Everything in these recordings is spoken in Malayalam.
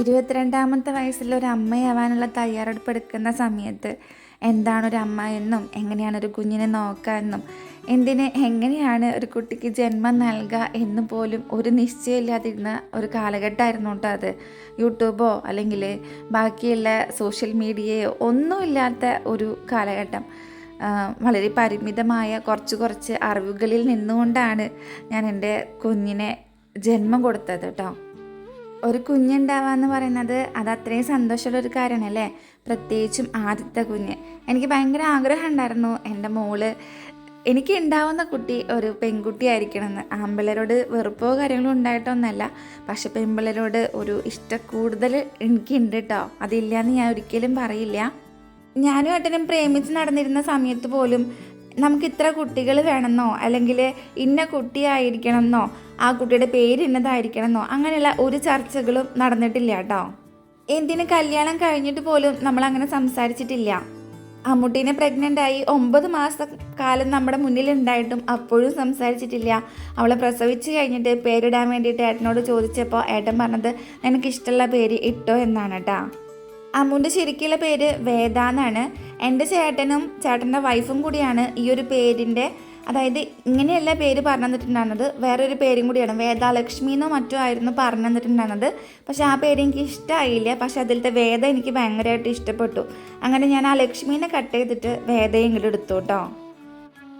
ഇരുപത്തിരണ്ടാമത്തെ വയസ്സിൽ ഒരു അമ്മയാവാനുള്ള തയ്യാറെടുപ്പ് എടുക്കുന്ന സമയത്ത് എന്താണ് ഒരു അമ്മ എന്നും എങ്ങനെയാണ് ഒരു കുഞ്ഞിനെ നോക്കാമെന്നും എന്തിനെ എങ്ങനെയാണ് ഒരു കുട്ടിക്ക് ജന്മം നൽകുക എന്ന് പോലും ഒരു നിശ്ചയമില്ലാതിരുന്ന ഒരു കാലഘട്ടമായിരുന്നു കേട്ടോ അത്. യൂട്യൂബോ അല്ലെങ്കിൽ ബാക്കിയുള്ള സോഷ്യൽ മീഡിയയോ ഒന്നുമില്ലാത്ത ഒരു കാലഘട്ടം. വളരെ പരിമിതമായ കുറച്ച് കുറച്ച് അറിവുകളിൽ നിന്നുകൊണ്ടാണ് ഞാൻ എന്റെ കുഞ്ഞിനെ ജന്മം കൊടുത്തത് കേട്ടോ. ഒരു കുഞ്ഞുണ്ടാവാന്ന് പറയുന്നത് അത് അത്രയും സന്തോഷമുള്ള ഒരു കാര്യമാണല്ലേ? പ്രത്യേകിച്ചും ആദ്യത്തെ കുഞ്ഞ്. എനിക്ക് ഭയങ്കര ആഗ്രഹം ഉണ്ടായിരുന്നു എന്റെ മോൾ എനിക്ക് ഉണ്ടാവുന്ന കുട്ടി ഒരു പെൺകുട്ടി ആയിരിക്കണമെന്ന്. ആമ്പിള്ളേരോട് വെറുപ്പോ കാര്യങ്ങളോ ഉണ്ടായിട്ടൊന്നല്ല പക്ഷെ പെൺപിള്ളേരോട് ഒരു ഇഷ്ടം കൂടുതൽ എനിക്കുണ്ട് കേട്ടോ. അതില്ലാന്ന് ഞാൻ ഒരിക്കലും പറയില്ല. ഞാനും ഏട്ടനും പ്രേമിച്ച് നടന്നിരുന്ന സമയത്ത് പോലും നമുക്ക് ഇത്ര കുട്ടികൾ വേണമെന്നോ അല്ലെങ്കിൽ ഇന്ന കുട്ടിയായിരിക്കണമെന്നോ ആ കുട്ടിയുടെ പേര് ഇന്നതായിരിക്കണം എന്നോ അങ്ങനെയുള്ള ഒരു ചർച്ചകളും നടന്നിട്ടില്ല കേട്ടോ. എന്തിന് കല്യാണം കഴിഞ്ഞിട്ട് പോലും നമ്മൾ അങ്ങനെ സംസാരിച്ചിട്ടില്ല. അമ്മുട്ടീനെ പ്രഗ്നന്റ് ആയി ഒമ്പത് മാസം കാലം നമ്മുടെ മുന്നിൽ ഉണ്ടായിട്ടും അപ്പോഴും സംസാരിച്ചിട്ടില്ല. അവളെ പ്രസവിച്ച് കഴിഞ്ഞിട്ട് പേരിടാൻ വേണ്ടിയിട്ട് ഏട്ടനോട് ചോദിച്ചപ്പോൾ ഏട്ടൻ പറഞ്ഞത് നിനക്കിഷ്ടമുള്ള പേര് ഇട്ടോ എന്നാണ് കേട്ടോ. അമ്മുന്റെ ശരിക്കുള്ള പേര് വേദ എന്നാണ്. എന്റെ ചേട്ടനും ചേട്ടന്റെ വൈഫും കൂടിയാണ് ഈ ഒരു പേരിന്റെ അതായത് ഇങ്ങനെയല്ല പേര് പറഞ്ഞു തന്നിട്ടുണ്ടായിരുന്നത് വേറൊരു പേരും കൂടിയാണ്. വേദാലക്ഷ്മി എന്നോ മറ്റോ ആയിരുന്നു പറഞ്ഞു തന്നിട്ടുണ്ടായിരുന്നത് പക്ഷേ ആ പേര് എനിക്ക് ഇഷ്ടമായില്ല പക്ഷേ അതിലത്തെ വേദ എനിക്ക് ഭയങ്കരമായിട്ട് ഇഷ്ടപ്പെട്ടു. അങ്ങനെ ഞാൻ ആ ലക്ഷ്മീനെ കട്ട് ചെയ്തിട്ട് വേദയും ഇങ്ങോട്ട് എടുത്തു കേട്ടോ.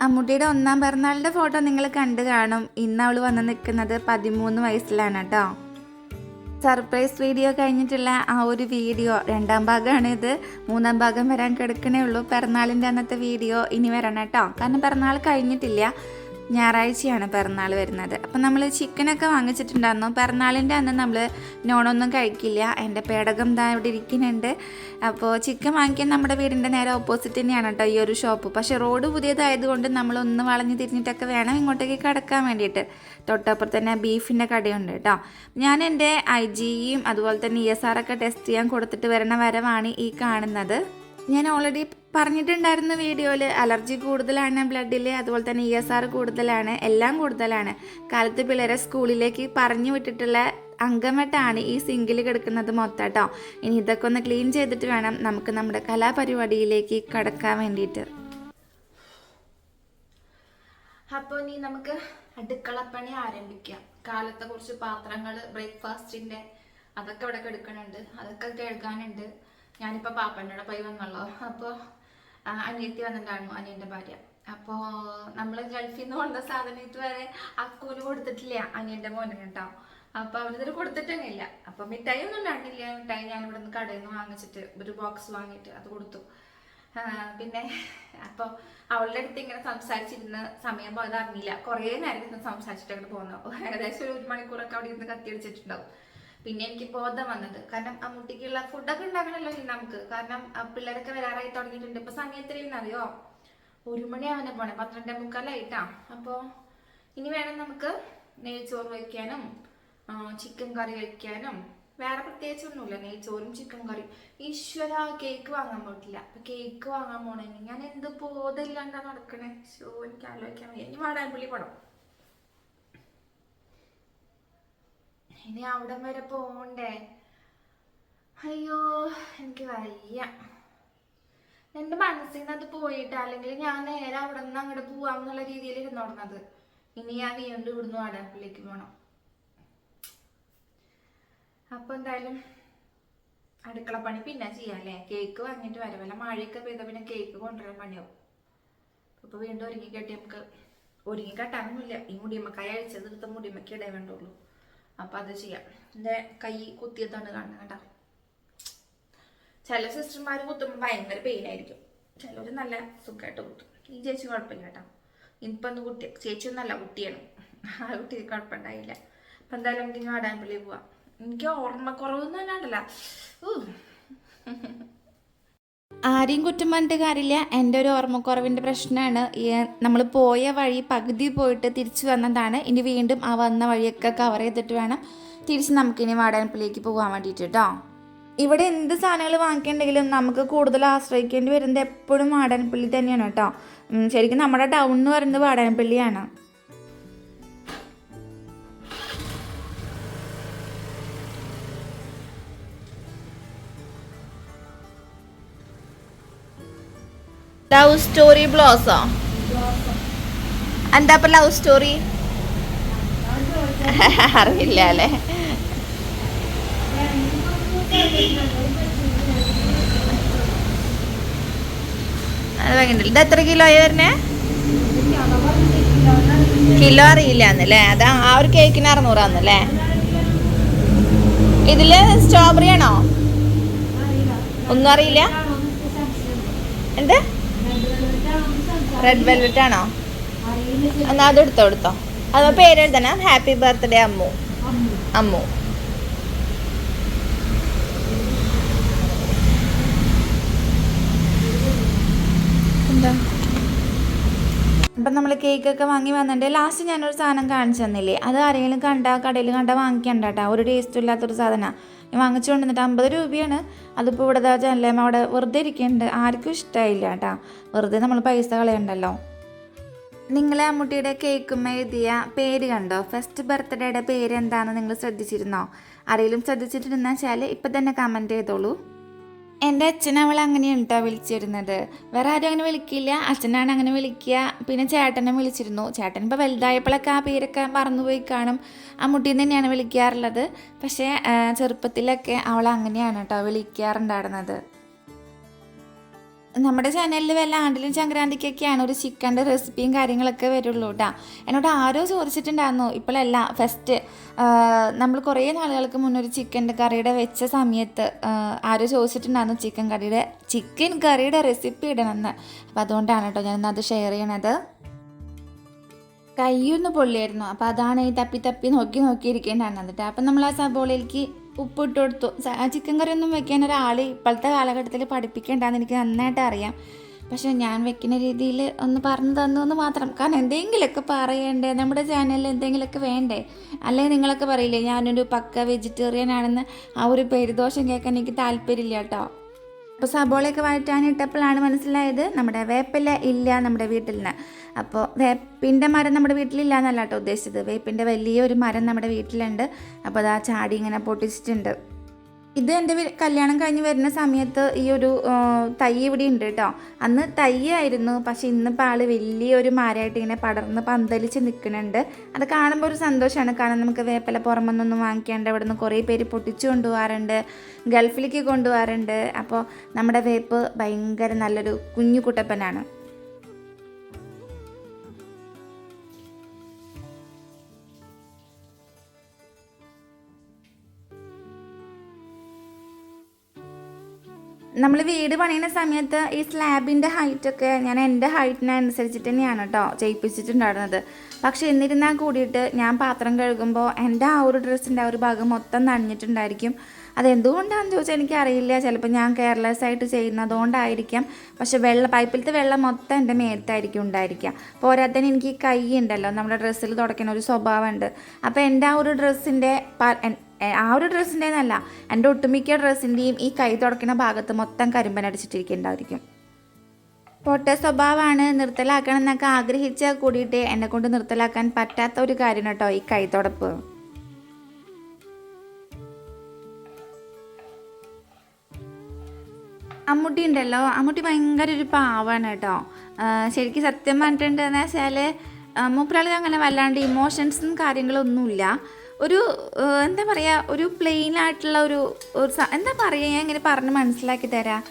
അമ്മൂട്ടിയുടെ ഒന്നാം പിറന്നാളിന്റെ ഫോട്ടോ നിങ്ങൾ കണ്ടു കാണും. ഇന്ന് അവൾ വന്ന് നിൽക്കുന്നത് പതിമൂന്ന് വയസ്സിലാണ് കേട്ടോ. സർപ്രൈസ് വീഡിയോ കഴിഞ്ഞിട്ടുള്ള ആ ഒരു വീഡിയോ രണ്ടാം ഭാഗമാണ് ഇത്. മൂന്നാം ഭാഗം വരാൻ കിടക്കണേ ഉള്ളൂ. പിറന്നാളിന്റെ അന്നത്തെ വീഡിയോ ഇനി വരണം കേട്ടോ. കാരണം പിറന്നാൾ കഴിഞ്ഞിട്ടില്ല. ഞായറാഴ്ചയാണ് പിറന്നാൾ വരുന്നത്. അപ്പം നമ്മൾ ചിക്കനൊക്കെ വാങ്ങിച്ചിട്ടുണ്ടായിരുന്നു. പിറന്നാളിന്റെ അന്ന് നമ്മൾ നോണൊന്നും കഴിക്കില്ല. എന്റെ പേടകം ദാ ഇവിടെ ഇരിക്കുന്നുണ്ട്. അപ്പോൾ ചിക്കൻ വാങ്ങിക്കാൻ നമ്മുടെ വീടിന്റെ നേരെ ഓപ്പോസിറ്റ് തന്നെയാണ് കേട്ടോ ഈ ഒരു ഷോപ്പ് പക്ഷേ റോഡ് പുതിയതായതുകൊണ്ട് നമ്മളൊന്ന് വളഞ്ഞു തിരിഞ്ഞിട്ടൊക്കെ വേണം ഇങ്ങോട്ടേക്ക് കിടക്കാൻ വേണ്ടിയിട്ട്. തൊട്ടപ്പുറത്ത് തന്നെ ബീഫിന്റെ കടയുണ്ട് കേട്ടോ ഞാൻ എന്റെ ഐ ജിയും അതുപോലെ തന്നെ ഇ എസ് ആർ ഒക്കെ ടെസ്റ്റ് ചെയ്യാൻ കൊടുത്തിട്ട് വരണ വരവാണ് ഈ കാണുന്നത്. ഞാൻ ഓൾറെഡി പറഞ്ഞിട്ടുണ്ടായിരുന്ന വീഡിയോയിൽ അലർജി കൂടുതലാണ് ബ്ലഡിൽ അതുപോലെ തന്നെ ഇ എസ് ആർ കൂടുതലാണ് എല്ലാം കൂടുതലാണ്. കാലത്ത് പിള്ളേരെ സ്കൂളിലേക്ക് പറഞ്ഞു വിട്ടിട്ടുള്ള അംഗമായിട്ടാണ് ഈ സിങ്കിൽ കിടക്കുന്നത് മൊത്തം കേട്ടോ ഇനി ഇതൊക്കെ ഒന്ന് ക്ലീൻ ചെയ്തിട്ട് വേണം നമുക്ക് നമ്മുടെ കലാപരിപാടിയിലേക്ക് കടക്കാൻ വേണ്ടിയിട്ട്. അപ്പോൾ ഇനി നമുക്ക് അടുക്കളപ്പണി ആരംഭിക്കാം. കാലത്തെ കുറച്ച് പാത്രങ്ങൾ ബ്രേക്ക്ഫാസ്റ്റിന്റെ അതൊക്കെ ഇവിടെ എടുക്കണുണ്ട് അതൊക്കെ കഴുകാനുണ്ട്. ഞാനിപ്പോൾ പാപ്പന്റെ പോയി വന്നുള്ളൂ അപ്പോൾ അനിയത്തി വന്നിട്ടുണ്ടായിരുന്നു അനിയന്റെ ഭാര്യ. അപ്പോൾ നമ്മൾ ഗൾഫിൽ നിന്ന് കൊണ്ട സാധനം ഇതുവരെ അക്കൂന് കൊടുത്തിട്ടില്ല അനിയന്റെ മോനെ കേട്ടോ. അപ്പോൾ അവനിതിൽ കൊടുത്തിട്ടൊന്നുമില്ല. അപ്പോൾ മിഠായി ഒന്നും ഉണ്ടായിരുന്നില്ല. മിഠായി ഞാൻ ഇവിടെ നിന്ന് കടയിൽ നിന്ന് വാങ്ങിച്ചിട്ട് ഒരു ബോക്സ് വാങ്ങിയിട്ട് അത് കൊടുത്തു. പിന്നെ അപ്പോൾ അവളുടെ അടുത്ത് ഇങ്ങനെ സംസാരിച്ചിരുന്ന സമയം പോയത് അറിഞ്ഞില്ല കുറേ നേരം ഇരുന്ന് സംസാരിച്ചിട്ട് അങ്ങോട്ട് പോകുന്നു ഏകദേശം ഒരു മണിക്കൂറൊക്കെ അവിടെ ഇരുന്ന് കത്തിയടിച്ചിട്ടുണ്ടാവും പിന്നെ എനിക്ക് ബോധം വന്നത്. കാരണം ആ മുട്ടിക്കുള്ള ഫുഡൊക്കെ ഉണ്ടാക്കണമല്ലോ ഇനി നമുക്ക്. കാരണം പിള്ളേരൊക്കെ വരാറായി തുടങ്ങിയിട്ടുണ്ട്. ഇപ്പൊ സമയം എത്രയെന്ന് അറിയോ? ഒരു മണിയാവനെ പോണേ. പന്ത്രണ്ടേ മുക്കാലായിട്ടാ അപ്പോൾ ഇനി വേണം നമുക്ക് നെയ്ച്ചോറ് വയ്ക്കാനും ചിക്കൻ കറി വയ്ക്കാനും വേറെ പ്രത്യേകിച്ചൊന്നുമില്ല നെയ്ച്ചോറും ചിക്കൻ കറിയും. ഈശ്വര കേക്ക് വാങ്ങാൻ പോയിട്ടില്ല. അപ്പൊ കേക്ക് വാങ്ങാൻ പോണെങ്കിൽ ഞാൻ എന്ത് ബോധമില്ലാണ്ടാ നടക്കണേ? ഷോ എനിക്ക് ആലോചിക്കാൻ വയ്യ. ഇനി വാടാൻപള്ളി പോണം. ഇനി അവിടം വരെ പോണ്ടേ? അയ്യോ എനിക്ക് വയ്യ. എന്റെ മനസ്സിൽ നിന്ന് അത് പോയിട്ട് അല്ലെങ്കിൽ ഞാൻ നേരെ അവിടെ നിന്ന് അങ്ങോട്ട് പോവാം എന്നുള്ള രീതിയിൽ ഇരുന്നോടുന്നത് ഇനി ഞാൻ വീണ്ടും ഇവിടുന്ന് വാടാപ്പിലേക്ക് പോണം. അപ്പൊ എന്തായാലും അടുക്കള പണി പിന്നെ ചെയ്യാല്ലേ? കേക്ക് വാങ്ങിയിട്ട് വരാം. വല്ല മഴയൊക്കെ പെയ്ത പിന്നെ കേക്ക് കൊണ്ടുവരാൻ പണിയാവും. അപ്പൊ വീണ്ടും ഒരുങ്ങി കെട്ടി നമുക്ക് ഒരുങ്ങി കെട്ടാനൊന്നുമില്ല. ഈ മുടിയമ്മക്കായ അഴിച്ചത് എടുത്ത മുടിയമ്മക്ക് ഇടേ വേണ്ടുള്ളൂ. അപ്പൊ അത് ചെയ്യാം. എന്റെ കൈ കുത്തിയതാണ് കാണുന്നത് കേട്ടോ ചില സിസ്റ്റർമാർ കുത്തുമ്പോൾ ഭയങ്കര പെയിൻ ആയിരിക്കും. ചിലർ നല്ല സുഖമായിട്ട് കുത്തും. ഈ ചേച്ചി കുഴപ്പമില്ല കേട്ടോ. ഇനിയിപ്പോൾ ഒന്ന് കുട്ടി ചേച്ചി ഒന്നല്ല കുട്ടിയാണ്. ആ കുട്ടിക്ക് കുഴപ്പമുണ്ടായില്ല അപ്പം എന്തായാലും നമുക്ക് ഇങ്ങനെ വാടാൻപള്ളി പോവാം. എനിക്ക് ഓർമ്മക്കുറവൊന്നും തന്നെയാണ്ടല്ല ആരെയും കുറ്റം പറഞ്ഞിട്ട് കാര്യമില്ല. എന്റെ ഒരു ഓർമ്മക്കുറവിന്റെ പ്രശ്നമാണ്. നമ്മൾ പോയ വഴി പകുതി പോയിട്ട് തിരിച്ചു വന്നതാണ്. ഇനി വീണ്ടും ആ വന്ന വഴിയൊക്കെ കവർ ചെയ്തിട്ട് വേണം തിരിച്ച് നമുക്കിനി വാടാനപ്പള്ളിലേക്ക് പോകാൻ വേണ്ടിയിട്ട് കേട്ടോ ഇവിടെ എന്ത് സാധനങ്ങൾ വാങ്ങിക്കണ്ടെങ്കിലും നമുക്ക് കൂടുതൽ ആശ്രയിക്കേണ്ടി വരുന്നത് എപ്പോഴും വാടാനപ്പള്ളി തന്നെയാണ് കേട്ടോ ശരിക്കും നമ്മുടെ ടൗൺ എന്ന് പറയുന്നത് വാടാനപ്പള്ളിയാണ്. ലവ് സ്റ്റോറി ബ്ലോസോ എന്താ ഇപ്പൊ ലവ് സ്റ്റോറി അറിയില്ല അല്ലേ? അത് ഭയങ്കര ഇത് എത്ര കിലോ ആയി വരുന്നേ? കിലോ അറിയില്ല എന്നല്ലേ അതാ ആ ഒരു കേക്കിന് അറുന്നൂറാന്നല്ലേ ഇതിൽ സ്ട്രോബെറി ആണോ? ഒന്നും അറിയില്ല? എന്ത്? റെഡ് വെൽവെറ്റ് ആണോ? എന്നാ അത് എടുത്തോ. എടുത്തോ അത് പേര് എഴുതണം ഹാപ്പി ബർത്ത്ഡേ അമ്മു. അമ്മു. അപ്പം നമ്മൾ കേക്കൊക്കെ വാങ്ങി വന്നിട്ട് ലാസ്റ്റ് ഞാനൊരു സാധനം കാണിച്ചു തന്നില്ലേ? അത് ആരെങ്കിലും കണ്ട കടയിൽ കണ്ട വാങ്ങിക്കണ്ട കേട്ടോ ഒരു ടേസ്റ്റും ഇല്ലാത്തൊരു സാധനമാണ് ഞാൻ വാങ്ങിച്ചു കൊണ്ടുവന്നിട്ട് അമ്പത് രൂപയാണ്. അതിപ്പോൾ ഇവിടെ ജനലേമ അവിടെ വെറുതെ ഇരിക്കുന്നുണ്ട്. ആർക്കും ഇഷ്ടമായില്ല കേട്ടോ. വെറുതെ നമ്മൾ പൈസ കളയണ്ടല്ലോ. നിങ്ങളെ അമ്മൂട്ടിയുടെ കേക്കുമ്മ എഴുതിയ പേര് കണ്ടോ? ഫസ്റ്റ് ബർത്ത്ഡേയുടെ പേര് എന്താണെന്ന് നിങ്ങൾ ശ്രദ്ധിച്ചിരുന്നോ? ആരെങ്കിലും ശ്രദ്ധിച്ചിട്ടുണ്ടെന്ന് വെച്ചാൽ ഇപ്പം തന്നെ കമന്റ് ചെയ്തോളൂ. എന്റെ അച്ഛൻ അവൾ അങ്ങനെയാണ് കേട്ടോ വിളിച്ചിരുന്നത്. വേറെ ആരും അങ്ങനെ വിളിക്കില്ല. അച്ഛനാണ് അങ്ങനെ വിളിക്കുക. പിന്നെ ചേട്ടനെ വിളിച്ചിരുന്നു. ചേട്ടൻ ഇപ്പോൾ വലുതായപ്പോഴൊക്കെ ആ പേരൊക്കെ മറന്നുപോയി കാണും. അമ്മുട്ടീന്ന് തന്നെയാണ് വിളിക്കാറുള്ളത്. പക്ഷേ ചെറുപ്പത്തിലൊക്കെ അവൾ അങ്ങനെയാണ് കേട്ടോ വിളിക്കാറുണ്ടായിരുന്നത്. നമ്മുടെ ചാനലിൽ വല്ല ആണ്ടിലും സംക്രാന്തിക്കൊക്കെയാണ് ഒരു ചിക്കന്റെ റെസിപ്പിയും കാര്യങ്ങളൊക്കെ വരുള്ളൂ കേട്ടോ എന്നോട് ആരോ ചോദിച്ചിട്ടുണ്ടായിരുന്നു. ഇപ്പോഴല്ല ഫസ്റ്റ് നമ്മൾ കുറേ നാളുകൾക്ക് മുന്നേ ഒരു ചിക്കന്റെ കറിയുടെ വെച്ച സമയത്ത് ആരോ ചോദിച്ചിട്ടുണ്ടായിരുന്നു ചിക്കൻ കറിയുടെ ചിക്കൻ കറിയുടെ റെസിപ്പി ഇടണമെന്ന്. അപ്പോൾ അതുകൊണ്ടാണ് കേട്ടോ അത് ഷെയർ ചെയ്യണത്. കയ്യൊന്ന് പൊള്ളിയായിരുന്നു അപ്പോൾ അതാണ് ഈ തപ്പി തപ്പി നോക്കി നോക്കിയിരിക്കേണ്ടതാണ് കേട്ടോ അപ്പം നമ്മൾ ആ സബോളയിലേക്ക് ഉപ്പിട്ട് കൊടുത്തു ചിക്കൻ കറി ഒന്നും വെക്കാൻ ഒരാൾ ഇപ്പോഴത്തെ കാലഘട്ടത്തിൽ പഠിപ്പിക്കേണ്ടെന്ന് എനിക്ക് നന്നായിട്ട് അറിയാം. പക്ഷെ ഞാൻ വെക്കുന്ന രീതിയിൽ ഒന്ന് പറഞ്ഞു തന്നു എന്ന് മാത്രം. കാരണം എന്തെങ്കിലുമൊക്കെ പറയണ്ടേ? നമ്മുടെ ചാനലിൽ എന്തെങ്കിലുമൊക്കെ വേണ്ടേ? അല്ലെങ്കിൽ നിങ്ങളൊക്കെ പറയില്ലേ ഞാനൊരു പക്ക വെജിറ്റേറിയൻ ആണെന്ന് ആ ഒരു പെരുദോഷം കേൾക്കാൻ എനിക്ക് താല്പര്യമില്ല കേട്ടോ. അപ്പോൾ സബോളയൊക്കെ വഴറ്റാനിട്ടപ്പോഴാണ് മനസ്സിലായത് നമ്മുടെ വേപ്പില ഇല്ല നമ്മുടെ വീട്ടിൽ നിന്ന്. അപ്പോൾ വേപ്പിന്റെ മരം നമ്മുടെ വീട്ടിലില്ല എന്നല്ല കേട്ടോ ഉദ്ദേശിച്ചത്. വേപ്പിന്റെ വലിയൊരു മരം നമ്മുടെ വീട്ടിലുണ്ട്. അപ്പോൾ അത് ആ ചാടി ഇങ്ങനെ പൊട്ടിച്ചിട്ടുണ്ട്. ഇത് എന്റെ കല്യാണം കഴിഞ്ഞ് വരുന്ന സമയത്ത് ഈ ഒരു തൈ ഇവിടെ ഉണ്ട് കേട്ടോ. അന്ന് തൈയായിരുന്നു പക്ഷെ ഇന്നിപ്പോൾ ആൾ വലിയൊരു മരമായിട്ട് ഇങ്ങനെ പടർന്ന് പന്തലിച്ച് നിൽക്കുന്നുണ്ട്. അത് കാണുമ്പോൾ ഒരു സന്തോഷമാണ്. കാരണം നമുക്ക് വേപ്പല പുറമെന്നൊന്നും വാങ്ങിക്കാണ്ട് ഇവിടെ നിന്ന് കുറേ പേര് പൊട്ടിച്ചു കൊണ്ടുപോകാറുണ്ട്. ഗൾഫിലേക്ക് കൊണ്ടുപോകാറുണ്ട്. അപ്പോൾ നമ്മുടെ വേപ്പ് ഭയങ്കര നല്ലൊരു കുഞ്ഞു കുട്ടപ്പനാണ്. നമ്മൾ വീട് പണിയുന്ന സമയത്ത് ഈ സ്ലാബിന്റെ ഹൈറ്റൊക്കെ ഞാൻ എന്റെ ഹൈറ്റിനനുസരിച്ചിട്ട് തന്നെയാണ് കേട്ടോ ചെയ്യിപ്പിച്ചിട്ടുണ്ടായിരുന്നത്. പക്ഷെ എന്നിരുന്നാൽ കൂടിയിട്ട് ഞാൻ പാത്രം കഴുകുമ്പോൾ എന്റെ ആ ഒരു ഡ്രസ്സിന്റെ ആ ഒരു ഭാഗം മൊത്തം നനഞ്ഞിട്ടുണ്ടായിരിക്കും. അതെന്തുകൊണ്ടാണെന്ന് ചോദിച്ചാൽ എനിക്കറിയില്ല. ചിലപ്പോൾ ഞാൻ കെയർലെസ് ആയിട്ട് ചെയ്യുന്നതുകൊണ്ടായിരിക്കാം. പക്ഷെ വെള്ള പൈപ്പിലത്തെ വെള്ളം മൊത്തം എന്റെ മേത്തായിരിക്കും ഉണ്ടായിരിക്കുക. പോരാത്തന്നെ എനിക്ക് കൈ ഉണ്ടല്ലോ. നമ്മുടെ ഡ്രസ്സിൽ തുടയ്ക്കുന്ന ഒരു സ്വഭാവമുണ്ട്. അപ്പോൾ എന്റെ ആ ഒരു ഡ്രസ്സിന്റെ ആ ഒരു ഡ്രസ്സിന്റെന്നല്ല എന്റെ ഒട്ടുമിക്ക ഡ്രസ്സിന്റെയും ഈ കൈ തുടക്കുന്ന ഭാഗത്ത് മൊത്തം കരിമ്പൻ അടിച്ചിട്ടിരിക്കുന്നുണ്ടായിരിക്കും പൊട്ട സ്വഭാവമാണ് നിർത്തലാക്കണം എന്നൊക്കെ ആഗ്രഹിച്ചാൽ കൂടിയിട്ട് എന്നെ കൊണ്ട് നിർത്തലാക്കാൻ പറ്റാത്ത ഒരു കാര്യം കേട്ടോ ഈ കൈ തുടപ്പ്. അമ്മുട്ടി ഉണ്ടല്ലോ അമ്മുട്ടി ഭയങ്കര ഒരു പാവാണ് കേട്ടോ. ശരിക്കും സത്യം പറഞ്ഞിട്ടുണ്ടെന്ന് വെച്ചാൽ മൂപ്പരാളി അങ്ങനെ വല്ലാണ്ട് ഇമോഷൻസും കാര്യങ്ങളൊന്നുമില്ല. ഒരു എന്താ പറയുക ഒരു പ്ലെയിൻ ആയിട്ടുള്ള ഒരു ഒരു എന്താ പറയുക ഞാൻ ഇങ്ങനെ പറഞ്ഞ് മനസ്സിലാക്കി തരാം.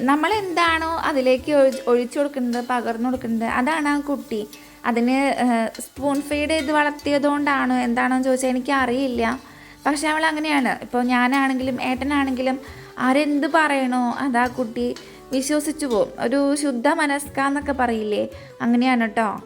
നമ്മൾ എന്താണോ അതിലേക്ക് ഒഴി- ഒഴിച്ചു കൊടുക്കുന്നത് പകർന്നു കൊടുക്കുന്നത് അതാണ് ആ കുട്ടി. അതിന് സ്പൂൺ ഫീഡ് ചെയ്ത് വളർത്തിയതുകൊണ്ടാണോ എന്താണോ ചോദിച്ചാൽ എനിക്ക് അറിയില്ല പക്ഷെ അവൾ അങ്ങനെയാണ്. ഇപ്പോൾ ഞാനാണെങ്കിലും ഏട്ടനാണെങ്കിലും ആരെന്ത് പറയണോ അതാ കുട്ടി വിശ്വസിച്ചു പോകും. ഒരു ശുദ്ധ മനസ്കാന്നൊക്കെ പറയില്ലേ? അങ്ങനെയാണ് കേട്ടോ.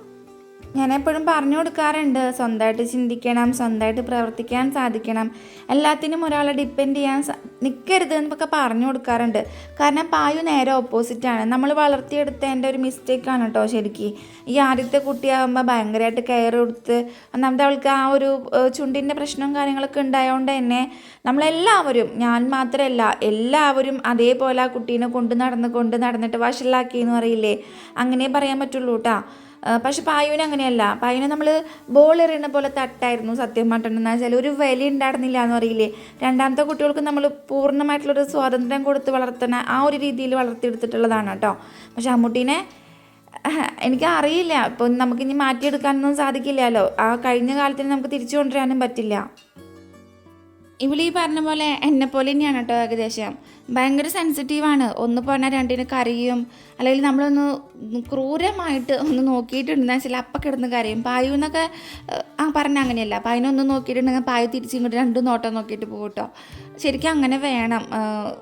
ഞാൻ എപ്പോഴും പറഞ്ഞു കൊടുക്കാറുണ്ട്. സ്വന്തമായിട്ട് ചിന്തിക്കണം സ്വന്തമായിട്ട് പ്രവർത്തിക്കാൻ സാധിക്കണം. എല്ലാത്തിനും ഒരാളെ ഡിപ്പെൻഡ് ചെയ്യാൻ നിൽക്കരുത് എന്നൊക്കെ പറഞ്ഞു കൊടുക്കാറുണ്ട്. കാരണം പായു നേരെ ഓപ്പോസിറ്റാണ് നമ്മൾ വളർത്തിയെടുത്ത എന്റെ ഒരു മിസ്റ്റേക്കാണ് കേട്ടോ ശരിക്കും. ഈ ആദ്യത്തെ കുട്ടിയാകുമ്പോൾ ഭയങ്കരമായിട്ട് കെയർ കൊടുത്ത് ഒന്നാമത് അവൾക്ക് ആ ഒരു ചുണ്ടിന്റെ പ്രശ്നവും കാര്യങ്ങളൊക്കെ ഉണ്ടായതുകൊണ്ട് തന്നെ നമ്മളെല്ലാവരും ഞാൻ മാത്രമല്ല എല്ലാവരും അതേപോലെ ആ കുട്ടീനെ കൊണ്ട് നടന്ന് കൊണ്ട് നടന്നിട്ട് വഷളാക്കി എന്ന് പറയില്ലേ? അങ്ങനെ പറയാൻ പറ്റുള്ളൂ കേട്ടോ പക്ഷെ പായുവിന് അങ്ങനെയല്ല. പായുവിനെ നമ്മൾ ബോൾ എറിയുന്ന പോലെ തട്ടായിരുന്നു സത്യം പറഞ്ഞിട്ടുണ്ടെന്ന് വെച്ചാൽ ഒരു വില ഉണ്ടായിരുന്നില്ല എന്ന് പറയില്ലേ? രണ്ടാമത്തെ കുട്ടികൾക്ക് നമ്മൾ പൂർണമായിട്ടുള്ളൊരു സ്വാതന്ത്ര്യം കൊടുത്ത് വളർത്തുന്ന ആ ഒരു രീതിയിൽ വളർത്തിയെടുത്തിട്ടുള്ളതാണ് കേട്ടോ. പക്ഷെ അമ്മൂട്ടീനെ എനിക്ക് അറിയില്ല ഇപ്പം നമുക്കിനി മാറ്റിയെടുക്കാനൊന്നും സാധിക്കില്ലല്ലോ. ആ കഴിഞ്ഞ കാലത്തിന് നമുക്ക് തിരിച്ചു കൊണ്ടുവരാനും പറ്റില്ല. ഇവളീ പറഞ്ഞ പോലെ എന്നെ പോലെ തന്നെയാണ് കേട്ടോ ഏകദേശം. ഭയങ്കര സെൻസിറ്റീവാണ് ഒന്ന് പറഞ്ഞാൽ രണ്ടിന് കരയും. അല്ലെങ്കിൽ നമ്മളൊന്ന് ക്രൂരമായിട്ട് ഒന്ന് നോക്കിയിട്ടുണ്ടെന്ന് വെച്ചാൽ അപ്പം കിടന്ന് കരയും. പായു എന്നൊക്കെ ആ പറഞ്ഞ അങ്ങനെയല്ല. പായനൊന്ന് നോക്കിയിട്ടുണ്ടെങ്കിൽ പായു തിരിച്ചിങ്ങോട്ട് രണ്ടും നോട്ടം നോക്കിയിട്ട് പോകും കേട്ടോ. ശരിക്കും അങ്ങനെ വേണം.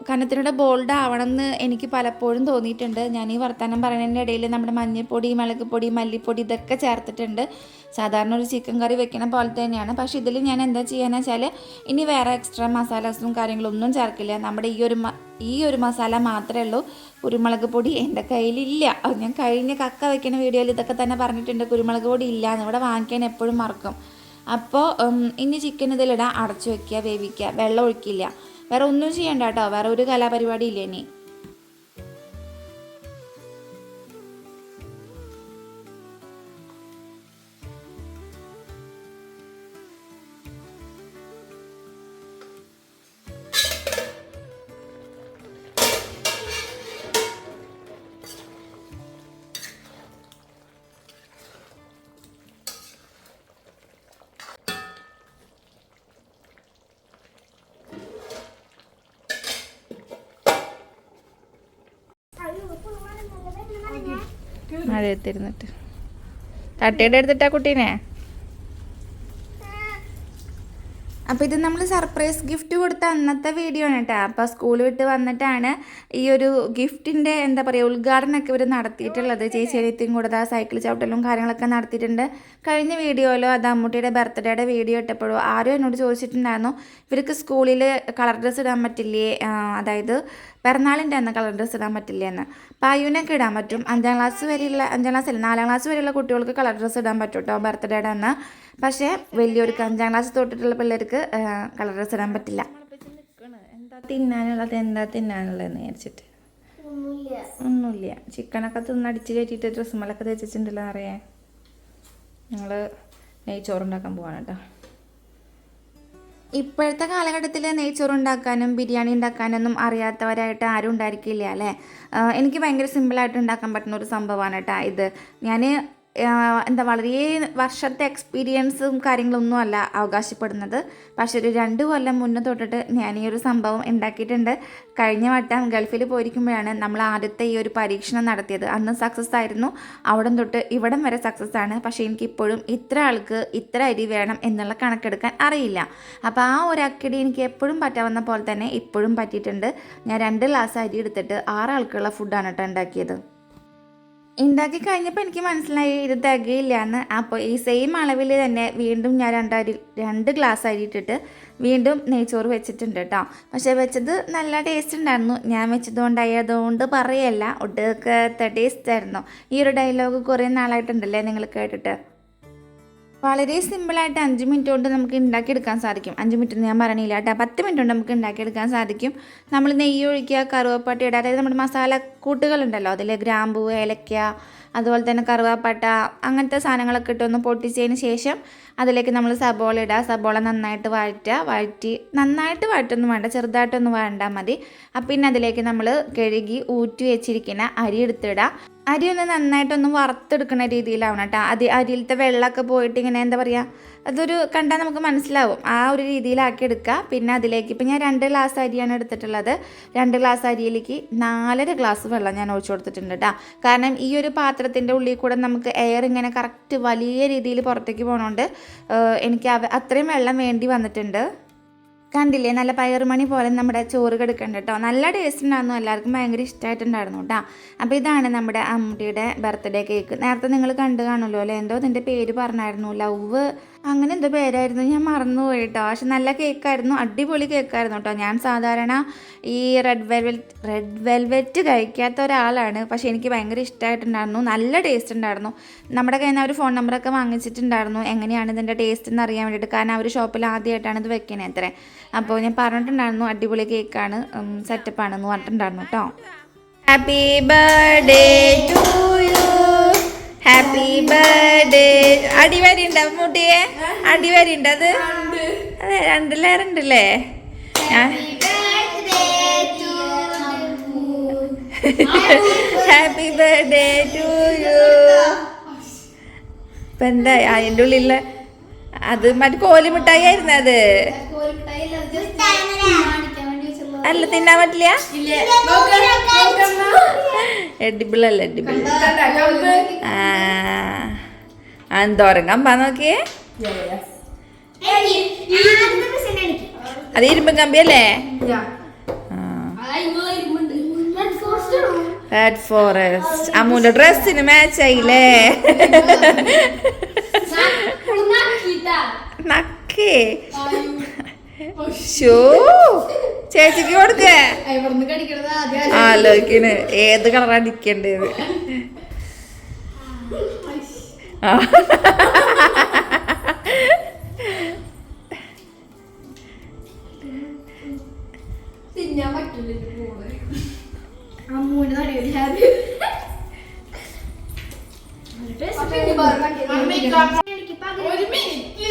കനത്തിനൂടെ ബോൾഡ് ആവണം എന്ന് എനിക്ക് പലപ്പോഴും തോന്നിയിട്ടുണ്ട്. ഞാൻ ഈ വർത്തമാനം പറയുന്നതിന്റെ ഇടയിൽ നമ്മുടെ മഞ്ഞൾപ്പൊടി മുളക് പൊടി മല്ലിപ്പൊടി ഇതൊക്കെ ചേർത്തിട്ടുണ്ട്. സാധാരണ ഒരു ചിക്കൻ കറി വെക്കണ പോലെ തന്നെയാണ്. പക്ഷേ ഇതിൽ ഞാൻ എന്താ ചെയ്യാന്ന് വെച്ചാൽ ഇനി വേറെ എക്സ്ട്രാ മസാലാസും കാര്യങ്ങളൊന്നും ചേർക്കില്ല. നമ്മുടെ ഈ ഒരു ഈ ഒരു മസാല മാത്രമേ ഉള്ളൂ. കുരുമുളക് പൊടി എന്റെ കയ്യിലില്ല. ഞാൻ കഴിഞ്ഞ കക്ക വെക്കുന്ന വീഡിയോയിൽ ഇതൊക്കെ തന്നെ പറഞ്ഞിട്ടുണ്ട്. കുരുമുളക് പൊടി ഇല്ല ഇവിടെ വാങ്ങിക്കാൻ എപ്പോഴും മറക്കും. അപ്പോൾ ഇനി ചിക്കൻ ഇതിലിടാം അടച്ചു വെക്കുക വേവിക്കുക. വെള്ളം ഒഴിക്കില്ല. വേറെ ഒന്നും ചെയ്യണ്ട കേട്ടോ. വേറെ ഒരു കലാപരിപാടി ഇല്ല ഇനി. മഴയത്തിരുന്നിട്ട് തട്ടയുടെ എടുത്തിട്ടാ കുട്ടീനെ? അപ്പോൾ ഇത് നമ്മൾ സർപ്രൈസ് ഗിഫ്റ്റ് കൊടുത്ത അന്നത്തെ വീഡിയോ ആണ് കേട്ടോ അപ്പോൾ സ്കൂൾ വിട്ട് വന്നിട്ടാണ് ഈ ഒരു ഗിഫ്റ്റിന്റെ എന്താ പറയുക ഉദ്ഘാടനമൊക്കെ ഇവർ നടത്തിയിട്ടുള്ളത്. ചേച്ചി എഴുത്തിയും കൂടെ സൈക്കിൾ ചവിട്ടലും കാര്യങ്ങളൊക്കെ നടത്തിയിട്ടുണ്ട്. കഴിഞ്ഞ വീഡിയോയിലോ അത് അമ്മൂട്ടിയുടെ ബർത്ത്ഡേയുടെ വീഡിയോ ഇട്ടപ്പോഴോ ആരും എന്നോട് ചോദിച്ചിട്ടുണ്ടായിരുന്നു ഇവർക്ക് സ്കൂളിൽ കളർ ഡ്രസ്സ് ഇടാൻ പറ്റില്ലേ? അതായത് പിറന്നാളിന്റെ അന്ന് കളർ ഡ്രസ്സ് ഇടാൻ പറ്റില്ല എന്ന്. പായുവിനൊക്കെ ഇടാൻ പറ്റും. അഞ്ചാം ക്ലാസ് വരെയുള്ള അഞ്ചാം ക്ലാസ് അല്ല നാലാം ക്ലാസ് വരെയുള്ള കുട്ടികൾക്ക് കളർ ഡ്രസ്സ് ഇടാൻ പറ്റും കേട്ടോ ബർത്ത്ഡേയുടെ അന്ന്. പക്ഷേ വലിയൊരു അഞ്ചാം ക്ലാസ് തൊട്ടിട്ടുള്ള പിള്ളേർക്ക് കളർ ഡ്രസ്സ് ഇടാൻ പറ്റില്ല. എന്താ തിന്നാനുള്ളത്? എന്താ തിന്നാനുള്ളതെന്ന് വിചാരിച്ചിട്ട്? ഒന്നുമില്ല. ചിക്കനൊക്കെ തിന്നടിച്ച് കയറ്റിയിട്ട് ഡ്രസ്സ് മലൊക്കെ തേച്ചിട്ടുണ്ടല്ലോ അറിയാൻ ഞങ്ങൾ നെയ്ച്ചോറുണ്ടാക്കാൻ പോവാണ് കേട്ടോ. ഇപ്പോഴത്തെ കാലഘട്ടത്തിൽ നെയ്ച്ചോറ് ഉണ്ടാക്കാനും ബിരിയാണി ഉണ്ടാക്കാനൊന്നും അറിയാത്തവരായിട്ട് ആരും ഉണ്ടായിരിക്കില്ല അല്ലേ? എനിക്ക് ഭയങ്കര സിമ്പിളായിട്ട് ഉണ്ടാക്കാൻ പറ്റുന്ന ഒരു സംഭവമാണ് കേട്ടോ ഇത്. ഞാൻ എന്താ വളരെ വർഷത്തെ എക്സ്പീരിയൻസും കാര്യങ്ങളൊന്നും അല്ല അവകാശപ്പെടുന്നത്. പക്ഷെ ഒരു രണ്ട് കൊല്ലം മുന്നേ തൊട്ടിട്ട് ഞാൻ ഈ ഒരു സംഭവം ഉണ്ടാക്കിയിട്ടുണ്ട്. കഴിഞ്ഞ വട്ടം ഗൾഫിൽ പോയിരിക്കുമ്പോഴാണ് നമ്മൾ ആദ്യത്തെ ഈ ഒരു പരീക്ഷണം നടത്തിയത്. അന്ന് സക്സസ് ആയിരുന്നു. അവിടം തൊട്ട് ഇവിടം വരെ സക്സസ് ആണ്. പക്ഷേ എനിക്കിപ്പോഴും ഇത്ര ആൾക്ക് ഇത്ര അരി വേണം എന്നുള്ള കണക്കെടുക്കാൻ അറിയില്ല. അപ്പോൾ ആ ഒരു അക്കടി എനിക്ക് എപ്പോഴും പറ്റാവുന്ന പോലെ തന്നെ ഇപ്പോഴും പറ്റിയിട്ടുണ്ട്. ഞാൻ രണ്ട് ഗ്ലാസ് അരി എടുത്തിട്ട് ആറാൾക്കുള്ള ഫുഡാണ് കേട്ടോ ഉണ്ടാക്കിയത്. ഉണ്ടാക്കി കഴിഞ്ഞപ്പോൾ എനിക്ക് മനസ്സിലായി ഇത് തികയില്ല എന്ന് അപ്പോൾ ഈ സെയിം അളവിൽ തന്നെ വീണ്ടും ഞാൻ രണ്ടരി രണ്ട് ഗ്ലാസ് അരി ഇട്ടിട്ട് വീണ്ടും നെയ്ച്ചോറ് വെച്ചിട്ടുണ്ട് കേട്ടോ പക്ഷേ വെച്ചത് നല്ല ടേസ്റ്റ് ഉണ്ടായിരുന്നു. ഞാൻ വെച്ചതുകൊണ്ടായതുകൊണ്ട് പറയല്ല. ഒട്ടുക്കത്തെ ടേസ്റ്റ് ആയിരുന്നു. ഈ ഒരു ഡയലോഗ് കുറേ നാളായിട്ടുണ്ടല്ലേ നിങ്ങൾ കേട്ടിട്ട്? വളരെ സിമ്പിളായിട്ട് അഞ്ച് മിനിറ്റ് കൊണ്ട് നമുക്ക് ഉണ്ടാക്കിയെടുക്കാൻ സാധിക്കും. അഞ്ച് മിനിറ്റ് ഞാൻ പറഞ്ഞില്ല കേട്ടോ. പത്ത് മിനിറ്റ് കൊണ്ട് നമുക്ക് ഉണ്ടാക്കിയെടുക്കാൻ സാധിക്കും. നമ്മൾ നെയ്യ് ഒഴിക്കുക കറുവപ്പട്ട ഇടുക അതായത് നമ്മുടെ മസാല കൂട്ടുകളുണ്ടല്ലോ അതിൽ ഗ്രാമ്പൂ ഏലക്ക അതുപോലെ തന്നെ കറുവാപ്പട്ട അങ്ങനത്തെ സാധനങ്ങളൊക്കെ ഇട്ടൊന്ന് പൊട്ടിച്ചതിന് ശേഷം അതിലേക്ക് നമ്മൾ സബോള ഇടുക സബോള നന്നായിട്ട് വഴറ്റുക. വഴറ്റി നന്നായിട്ട് വഴറ്റൊന്നും വേണ്ട ചെറുതായിട്ടൊന്നും വേണ്ടാൽ മതി. അപ്പം പിന്നെ അതിലേക്ക് നമ്മൾ കഴുകി ഊറ്റി വെച്ചിരിക്കുന്ന അരി എടുത്തിടുക അരി ഒന്ന് നന്നായിട്ടൊന്ന് വറുത്തെടുക്കുന്ന രീതിയിലാവണം കേട്ടോ. അത് അരിയിലത്തെ വെള്ളമൊക്കെ പോയിട്ട് ഇങ്ങനെ എന്താ പറയുക അതൊരു കണ്ടാൽ നമുക്ക് മനസ്സിലാവും. ആ ഒരു രീതിയിലാക്കി എടുക്കുക പിന്നെ അതിലേക്ക് ഇപ്പം ഞാൻ രണ്ട് ഗ്ലാസ് അരിയാണ് എടുത്തിട്ടുള്ളത്. രണ്ട് ഗ്ലാസ് അരിയിലേക്ക് നാലര ഗ്ലാസ് വെള്ളം ഞാൻ ഒഴിച്ചു കൊടുത്തിട്ടുണ്ട് കേട്ടോ കാരണം ഈ ഒരു പാത്രത്തിന്റെ ഉള്ളിൽ കൂടെ നമുക്ക് എയർ ഇങ്ങനെ കറക്റ്റ് വലിയ രീതിയിൽ പുറത്തേക്ക് പോകണോണ്ട് എനിക്ക് അത്രയും വെള്ളം വേണ്ടി വന്നിട്ടുണ്ട്. കണ്ടില്ലേ? നല്ല പയറുമണി പോലെ നമ്മുടെ ചോറ് കിടക്കുന്നുണ്ട് കേട്ടോ നല്ല ടേസ്റ്റ് ഉണ്ടായിരുന്നു. എല്ലാവർക്കും ഭയങ്കര ഇഷ്ടമായിട്ടുണ്ടായിരുന്നു കേട്ടോ അപ്പോൾ ഇതാണ് നമ്മുടെ അമ്മൂട്ടിയുടെ ബർത്ത്ഡേ കേക്ക് നേരത്തെ നിങ്ങൾ കണ്ടു കാണുമല്ലോ അല്ലേ? എന്തോ ഇതിന്റെ പേര് പറഞ്ഞായിരുന്നു. ലവ് അങ്ങനെ എന്തോ പേരായിരുന്നു. ഞാൻ മറന്നുപോയി കേട്ടോ പക്ഷെ നല്ല കേക്കായിരുന്നു. അടിപൊളി കേക്കായിരുന്നു കേട്ടോ. ഞാൻ സാധാരണ ഈ റെഡ് വെൽവെറ്റ് റെഡ് വെൽവെറ്റ് കഴിക്കാത്ത ഒരാളാണ്. പക്ഷെ എനിക്ക് ഭയങ്കര ഇഷ്ടമായിട്ടുണ്ടായിരുന്നു. നല്ല ടേസ്റ്റ് ഉണ്ടായിരുന്നു. നമ്മുടെ കയ്യിൽ നിന്ന് അവർ ഫോൺ നമ്പറൊക്കെ വാങ്ങിച്ചിട്ടുണ്ടായിരുന്നു. എങ്ങനെയാണ് ഇതിന്റെ ടേസ്റ്റ് എന്ന് അറിയാൻ വേണ്ടിയിട്ട്. കാരണം അവർ ഷോപ്പിൽ ആദ്യമായിട്ടാണ് ഇത് വെക്കണേ അത്രേ. അപ്പോൾ ഞാൻ പറഞ്ഞിട്ടുണ്ടായിരുന്നു അടിപൊളി കേക്കാണ് സെറ്റപ്പാണെന്ന് പറഞ്ഞിട്ടുണ്ടായിരുന്നു കേട്ടോ. Happy birthday to you happy birthday അടിവരി അടിവരിണ്ട മുട്ടിയെ അടിവരിണ്ട അത് അതെ രണ്ട് ലെയർ ഉണ്ടല്ലേ ഹാപ്പി ബർത്ത്ഡേ ടു യു ഇപ്പൊ എന്താ അതിന്റെ ഉള്ളിലുള്ള അത് മറ്റേ കോലി മിഠായി ആയിരുന്നു അത്? അല്ല തിന്നാൻ പറ്റില്ല? എഡിബിൾ അല്ല എഡിബിൾ ആ എന്തോരം കമ്പാ നോക്കിയേ? അത് ഇരുമ്പ് കമ്പിയല്ലേ? റെഡ് ഫോറസ്റ്റ് അമ്മൂന്റെ ഡ്രസ്സിന് മാച്ച് ആയില്ലേ? നക്കേ. ചേച്ചിക്ക് കൊടുക്കേ. ആലോചിക്കണ്. ഏത് കളറാ അടിക്കേണ്ടത് ഒരു മിനിറ്റ്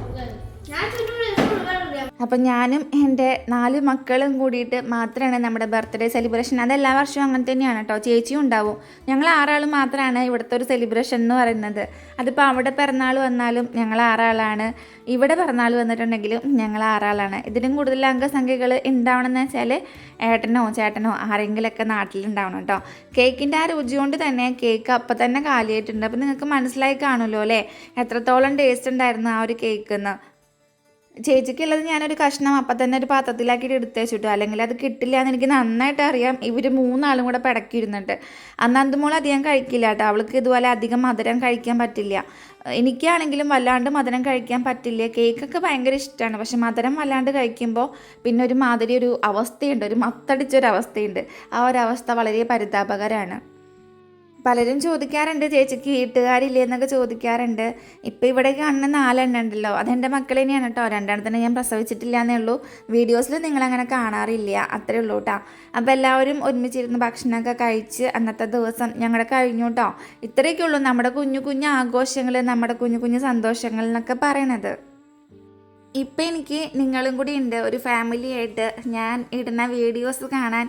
അപ്പം ഞാനും എന്റെ നാല് മക്കളും കൂടിയിട്ട് മാത്രമാണ് നമ്മുടെ ബർത്ത്ഡേ സെലിബ്രേഷൻ അത് എല്ലാ വർഷവും അങ്ങനെ തന്നെയാണ് കേട്ടോ. ചേച്ചിയും ഉണ്ടാവും. ഞങ്ങൾ ആറാൾ മാത്രമാണ് ഇവിടുത്തെ ഒരു സെലിബ്രേഷൻ എന്ന് പറയുന്നത്. അതിപ്പോൾ അവിടെ പിറന്നാൾ വന്നാലും ഞങ്ങൾ ആറാളാണ്. ഇവിടെ പിറന്നാൾ വന്നിട്ടുണ്ടെങ്കിലും ഞങ്ങൾ ആറാളാണ്. ഇതിലും കൂടുതൽ അംഗസംഖ്യകൾ ഉണ്ടാവണമെന്ന് വെച്ചാൽ ഏട്ടനോ ചേട്ടനോ ആരെങ്കിലുമൊക്കെ നാട്ടിലുണ്ടാവണം കേട്ടോ. കേക്കിന്റെ ആ രുചി കൊണ്ട് തന്നെ കേക്ക് അപ്പം തന്നെ കാലിയായിട്ടുണ്ട്. അപ്പം നിങ്ങൾക്ക് മനസ്സിലായി കാണുമല്ലോ അല്ലേ? എത്രത്തോളം ടേസ്റ്റ് ഉണ്ടായിരുന്നു ആ ഒരു കേക്ക് എന്ന് ചേച്ചിക്കുള്ളത് ഞാനൊരു കഷ്ണം അപ്പം തന്നെ ഒരു പാത്രത്തിലാക്കിയിട്ട് എടുത്ത് വെച്ചിട്ടു അല്ലെങ്കിൽ അത് കിട്ടില്ല എന്ന് എനിക്ക് നന്നായിട്ട് അറിയാം. ഇവർ മൂന്നാളും കൂടെ പിടക്കിയിരുന്നിട്ട്. അന്ന് അന്തുമോൾ അധികം കഴിക്കില്ല കേട്ടോ. അവൾക്ക് ഇതുപോലെ അധികം മധുരം കഴിക്കാൻ പറ്റില്ല. എനിക്കാണെങ്കിലും വല്ലാണ്ട് മധുരം കഴിക്കാൻ പറ്റില്ല. കേക്കൊക്കെ ഭയങ്കര ഇഷ്ടമാണ് പക്ഷെ മധുരം വല്ലാണ്ട് കഴിക്കുമ്പോൾ പിന്നെ ഒരു മാതിരി ഒരു അവസ്ഥയുണ്ട്. ഒരു മത്തടിച്ചൊരു അവസ്ഥയുണ്ട് ആ ഒരവസ്ഥ വളരെ പരിതാപകരമാണ്. പലരും ചോദിക്കാറുണ്ട് ചേച്ചിക്ക് വീട്ടുകാരില്ലേ? എന്നൊക്കെ ചോദിക്കാറുണ്ട്. ഇപ്പം ഇവിടെ കാണുന്ന നാലെണ്ണം ഉണ്ടല്ലോ. അതെന്റെ മക്കൾ തന്നെയാണ് കേട്ടോ. രണ്ടെണ്ണത്തിനെ ഞാൻ പ്രസവിച്ചിട്ടില്ല എന്നേ ഉള്ളൂ. വീഡിയോസിൽ നിങ്ങളങ്ങനെ കാണാറില്ല. അത്രേ ഉള്ളൂ കേട്ടോ. അപ്പോൾ എല്ലാവരും ഒരുമിച്ചിരുന്ന് ഭക്ഷണമൊക്കെ കഴിച്ച് അന്നത്തെ ദിവസം ഞങ്ങളുടെ കഴിഞ്ഞു കേട്ടോ. ഇത്രയൊക്കെ ഉള്ളൂ നമ്മുടെ കുഞ്ഞു കുഞ്ഞു ആഘോഷങ്ങൾ നമ്മുടെ കുഞ്ഞു കുഞ്ഞു സന്തോഷങ്ങൾ എന്നൊക്കെ പറയണത്. ഇപ്പം എനിക്ക് നിങ്ങളും കൂടി ഉണ്ട്. ഒരു ഫാമിലിയായിട്ട് ഞാൻ ഇടുന്ന വീഡിയോസ് കാണാൻ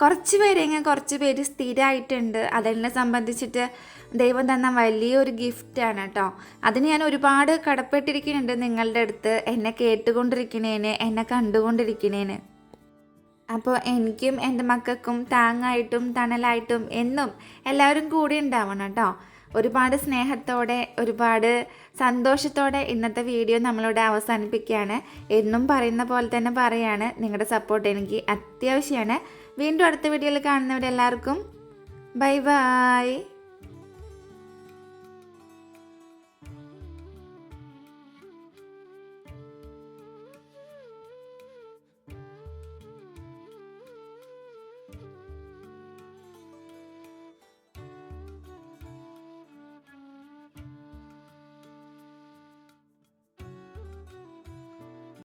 കുറച്ച് പേരെങ്കിൽ കുറച്ച് പേര് സ്ഥിരമായിട്ടുണ്ട് അതെന്നെ സംബന്ധിച്ചിട്ട് ദൈവം തന്ന വലിയൊരു ഗിഫ്റ്റാണ് കേട്ടോ അതിന് ഞാൻ ഒരുപാട് കടപ്പെട്ടിരിക്കുന്നുണ്ട് നിങ്ങളുടെ അടുത്ത്. എന്നെ കേട്ടുകൊണ്ടിരിക്കണേന് എന്നെ കണ്ടുകൊണ്ടിരിക്കണേന് അപ്പോൾ എനിക്കും എന്റെ മക്കൾക്കും താങ്ങായിട്ടും തണലായിട്ടും എന്നും എല്ലാവരും കൂടി ഉണ്ടാവണം കേട്ടോ ഒരുപാട് സ്നേഹത്തോടെ ഒരുപാട് സന്തോഷത്തോടെ ഇന്നത്തെ വീഡിയോ നമ്മളിവിടെ അവസാനിപ്പിക്കുകയാണ്. എന്നും പറയുന്ന പോലെ തന്നെ പറയാണ്. നിങ്ങളുടെ സപ്പോർട്ട് എനിക്ക് അത്യാവശ്യമാണ്. വീണ്ടും അടുത്ത വീഡിയോയിൽ കാണുന്നവരെല്ലാവർക്കും ബൈ ബൈ